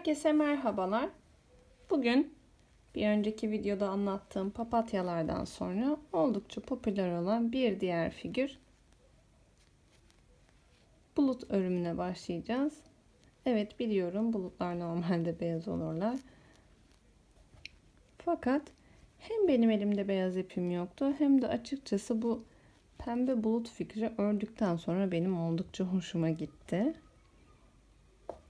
Herkese merhabalar. Bugün bir önceki videoda anlattığım papatyalardan sonra oldukça popüler olan bir diğer figür bulut örümüne başlayacağız. Evet biliyorum bulutlar normalde beyaz olurlar. Fakat hem benim elimde beyaz ipim yoktu hem de açıkçası bu pembe bulut fikri ördükten sonra benim oldukça hoşuma gitti.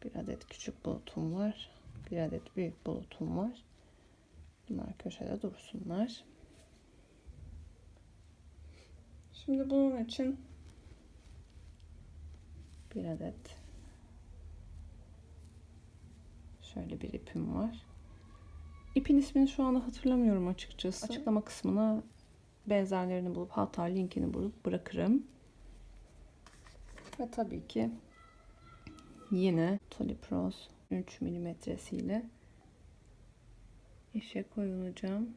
Bir adet küçük bulutum var. Bir adet büyük bulutum var. Bunlar köşede dursunlar. Şimdi bunun için bir adet şöyle bir ipim var. İpin ismini şu anda hatırlamıyorum açıkçası. Açıklama kısmına benzerlerini bulup hatta linkini bulup bırakırım. Ve tabii ki yine Tolipros 3 milimetresiyle işe koyulacağım.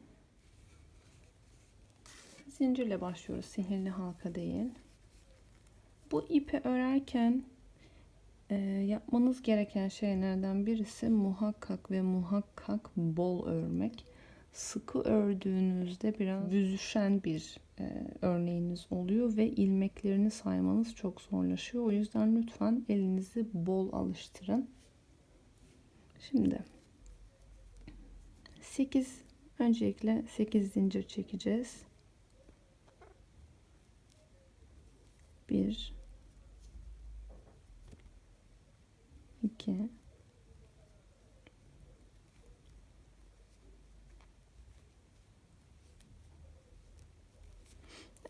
Zincirle başlıyoruz. Sihirli halka değil. Bu ipi örerken e, yapmanız gereken şeylerden birisi muhakkak ve muhakkak bol örmek. Sıkı ördüğünüzde biraz büzüşen bir e, örneğiniz oluyor ve ilmeklerini saymanız çok zorlaşıyor. O yüzden lütfen elinizi bol alıştırın. Şimdi 8 öncelikle 8 zincir çekeceğiz. 1 2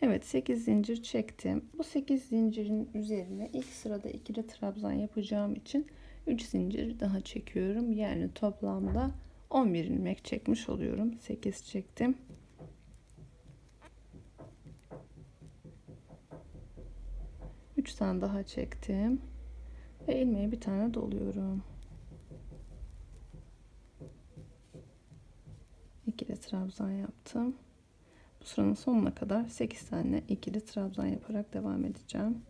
Evet 8 zincir çektim. Bu 8 zincirin üzerine ilk sırada ikili trabzan yapacağım için 3 zincir daha çekiyorum. Yani toplamda 11 ilmek çekmiş oluyorum. 8 çektim. Üç tane daha çektim. Ve ilmeğe bir tane doluyorum. İkili trabzan yaptım. Sıranın sonuna kadar 8 tane ikili trabzan yaparak devam edeceğim.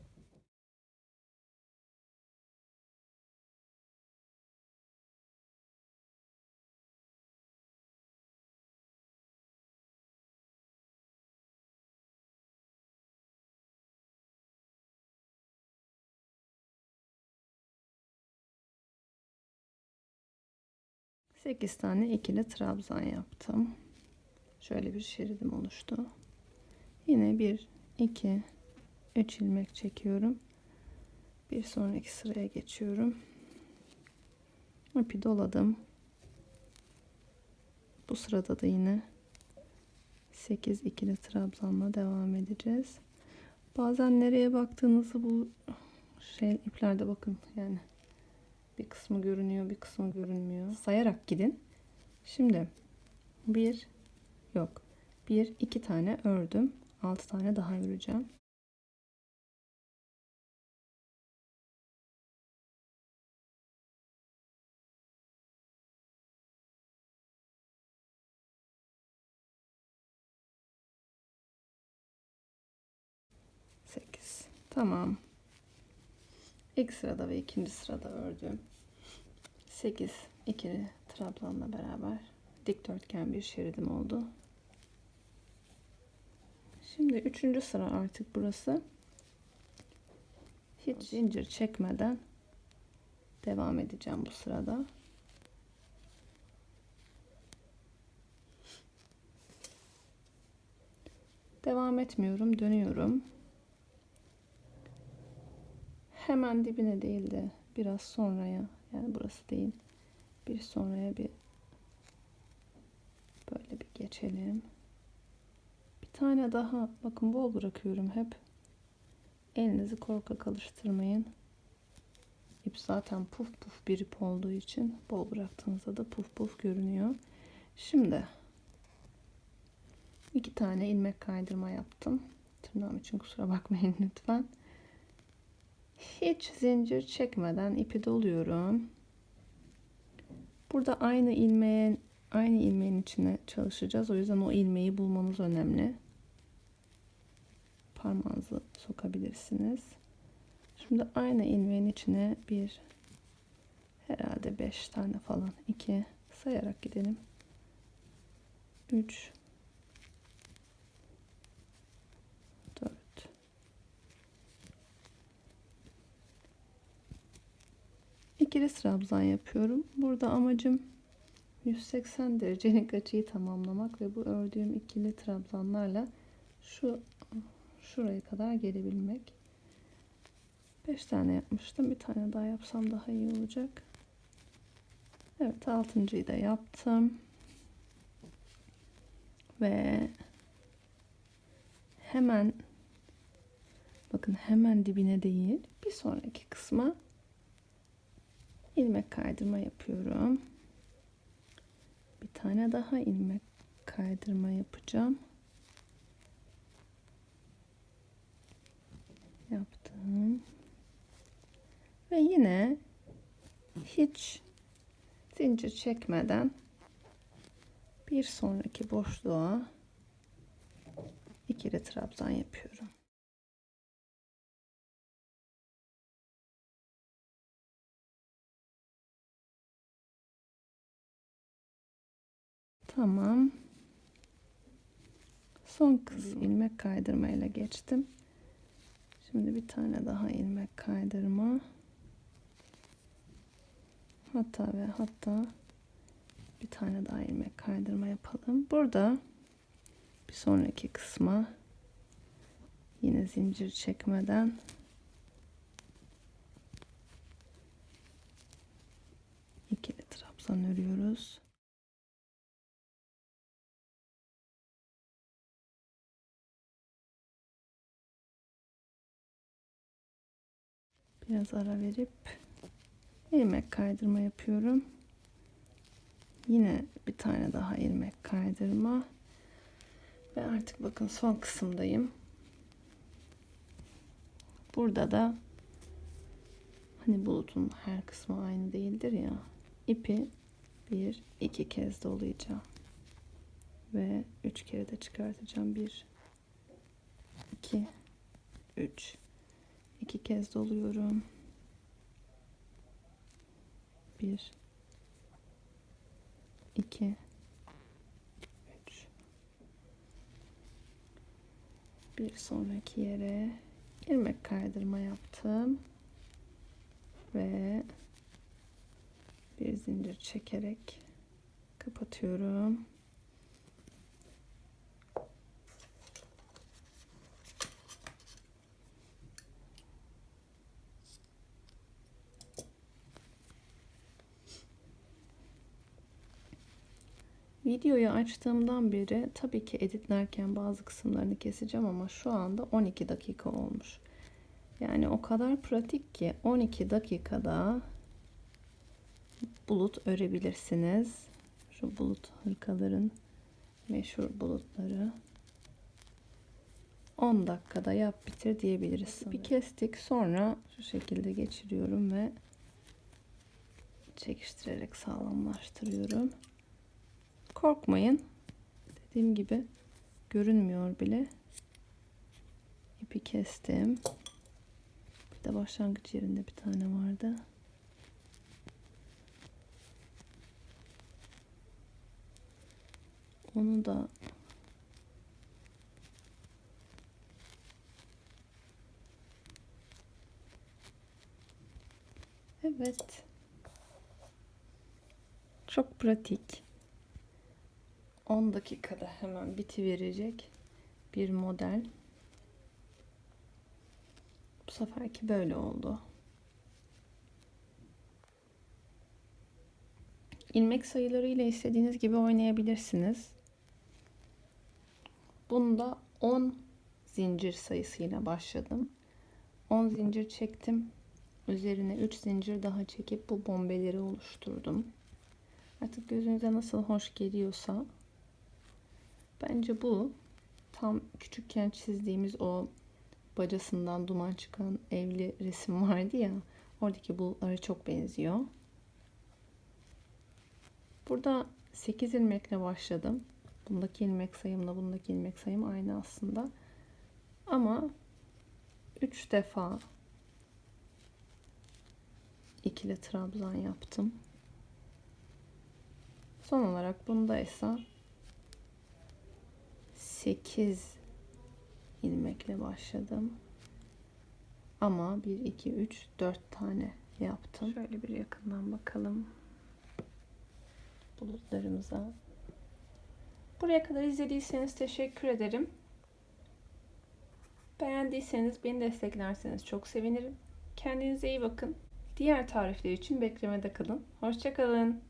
Sekiz tane ikili trabzan yaptım. Şöyle bir şeridim oluştu. Yine 1, 2, 3 ilmek çekiyorum. Bir sonraki sıraya geçiyorum. İpi doladım. Bu sırada da yine 8 ikili trabzanla devam edeceğiz. Bazen nereye baktığınızı bu şey iplerde bakın yani bir kısmı görünüyor bir kısmı görünmüyor. Sayarak gidin. Şimdi 1 Yok. Bir, iki tane ördüm. Altı tane daha öreceğim. Sekiz. Tamam. İlk sırada ve ikinci sırada ördüm. Sekiz ikili trabzanla beraber dikdörtgen bir şeridim oldu. Şimdi üçüncü sıra artık burası. Hiç zincir çekmeden devam edeceğim bu sırada. Devam etmiyorum, dönüyorum. Hemen dibine değil de biraz sonraya, yani burası değil, bir sonraya bir böyle bir geçelim tane daha bakın bol bırakıyorum hep. Elinizi korkak alıştırmayın. İp zaten puf puf bir ip olduğu için bol bıraktığınızda da puf puf görünüyor. Şimdi iki tane ilmek kaydırma yaptım. Tırnağım için kusura bakmayın lütfen. Hiç zincir çekmeden ipi doluyorum. Burada aynı ilmeğin aynı ilmeğin içine çalışacağız. O yüzden o ilmeği bulmanız önemli parmağınızı sokabilirsiniz. Şimdi aynı ilmeğin içine bir Herhalde 5 tane falan. 2 sayarak gidelim. 3 4 İkili trabzan yapıyorum. Burada amacım 180 derecelik açıyı tamamlamak ve bu ördüğüm ikili trabzanlarla şu şuraya kadar gelebilmek. 5 tane yapmıştım. Bir tane daha yapsam daha iyi olacak. Evet altıncıyı da yaptım. Ve hemen bakın hemen dibine değil bir sonraki kısma ilmek kaydırma yapıyorum. Bir tane daha ilmek kaydırma yapacağım. Yaptım. Ve yine hiç zincir çekmeden bir sonraki boşluğa ikili trabzan yapıyorum. Tamam. Son kısım ilmek kaydırma ile geçtim. Şimdi bir tane daha ilmek kaydırma. Hatta ve hatta bir tane daha ilmek kaydırma yapalım. Burada bir sonraki kısma yine zincir çekmeden ikili trabzan örüyoruz. Biraz ara verip ilmek kaydırma yapıyorum. Yine bir tane daha ilmek kaydırma. Ve artık bakın son kısımdayım. Burada da hani bulutun her kısmı aynı değildir ya. ipi bir iki kez dolayacağım. Ve üç kere de çıkartacağım. Bir, iki, üç. İki kez doluyorum. Bir, 2 3 bir sonraki yere ilmek kaydırma yaptım ve bir zincir çekerek kapatıyorum. Videoyu açtığımdan beri tabii ki editlerken bazı kısımlarını keseceğim ama şu anda 12 dakika olmuş. Yani o kadar pratik ki 12 dakikada bulut örebilirsiniz. Şu bulut hırkaların meşhur bulutları. 10 dakikada yap bitir diyebiliriz. Bir kestik sonra şu şekilde geçiriyorum ve çekiştirerek sağlamlaştırıyorum. Korkmayın. Dediğim gibi görünmüyor bile. İpi kestim. Bir de başlangıç yerinde bir tane vardı. Onu da Evet. Çok pratik. 10 dakikada hemen biti verecek bir model. Bu seferki böyle oldu. İlmek sayıları ile istediğiniz gibi oynayabilirsiniz. Bunda 10 zincir sayısıyla başladım. 10 zincir çektim. Üzerine 3 zincir daha çekip bu bombeleri oluşturdum. Artık gözünüze nasıl hoş geliyorsa Bence bu tam küçükken çizdiğimiz o bacasından duman çıkan evli resim vardı ya. Oradaki bulutlara çok benziyor. Burada 8 ilmekle başladım. Bundaki ilmek sayımla bundaki ilmek sayım aynı aslında. Ama 3 defa ikili trabzan yaptım. Son olarak bunda ise 8 ilmekle başladım. Ama 1 2 3 4 tane yaptım. Şöyle bir yakından bakalım bulutlarımıza. Buraya kadar izlediyseniz teşekkür ederim. Beğendiyseniz beni desteklerseniz çok sevinirim. Kendinize iyi bakın. Diğer tarifler için beklemede kalın. Hoşçakalın.